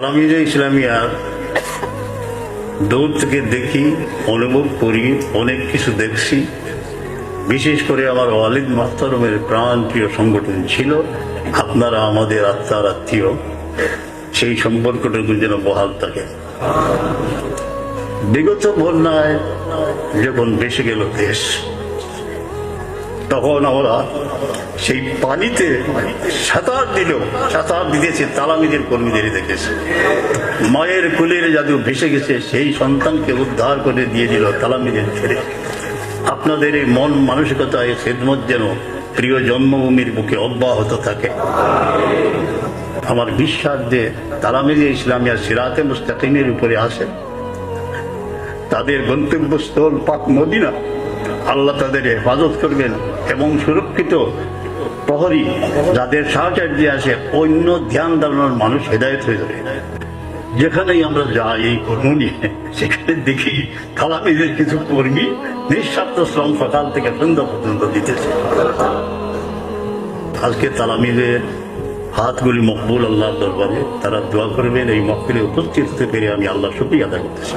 তালামিজে ইসলামিয়া দূর থেকে দেখি, অনুভব করি, অনেক কিছু দেখছি। বিশেষ করে আমার ওয়ালিদ মাহতারমের প্রাণ প্রিয় সংগঠন ছিল, আপনারা আমাদের আত্মার আত্মীয়। সেই সম্পর্কটুকু যেন বহাল থাকে। বিগত বন্যায় যখন বেসে গেল দেশ তখন আমরা সেই পানিতে সাঁতার দিল সাঁতার দিতেছে তালামিদের কর্মীদের দেখেছে মায়ের কুলের জাদু ভেসে গেছে, সেই সন্তানকে উদ্ধার করে দিয়ে দিল তালামিদের ছেড়ে। আপনাদের এই মন মানসিকতা এই খেদমত যেন প্রিয় জন্মভূমির বুকে অব্যাহত থাকে। আমার বিশ্বাস যে তালামিরি ইসলামিয়া সিরাতে মুস্তাকিমের উপরে আসে তাদের গন্তব্যস্থল পাক মদিনা। আল্লাহ তাদের হেফাজত করবেন এবং সুরক্ষিত প্রহরী যাদের সাহচর্যে আসে অন্য ধ্যান ধারণার মানুষ হেদায়ত হয়ে যাবে। যেখানেই আমরা যাই, এই কর্ম নিয়ে সেখানে দেখি কালামিদের কিছু কর্মী নিঃস্বার্থ শ্রম সকাল থেকে সন্ধ্যা পর্যন্ত দিতেছে। আজকে তালামিদের হাতগুলি মকবুল আল্লাহর দরবারে, তারা দোয়া করবেন, এই মকবিলে উপস্থিত হতে পেরে আমি আল্লাহ শুক্রিয়া আদায় করতেছি।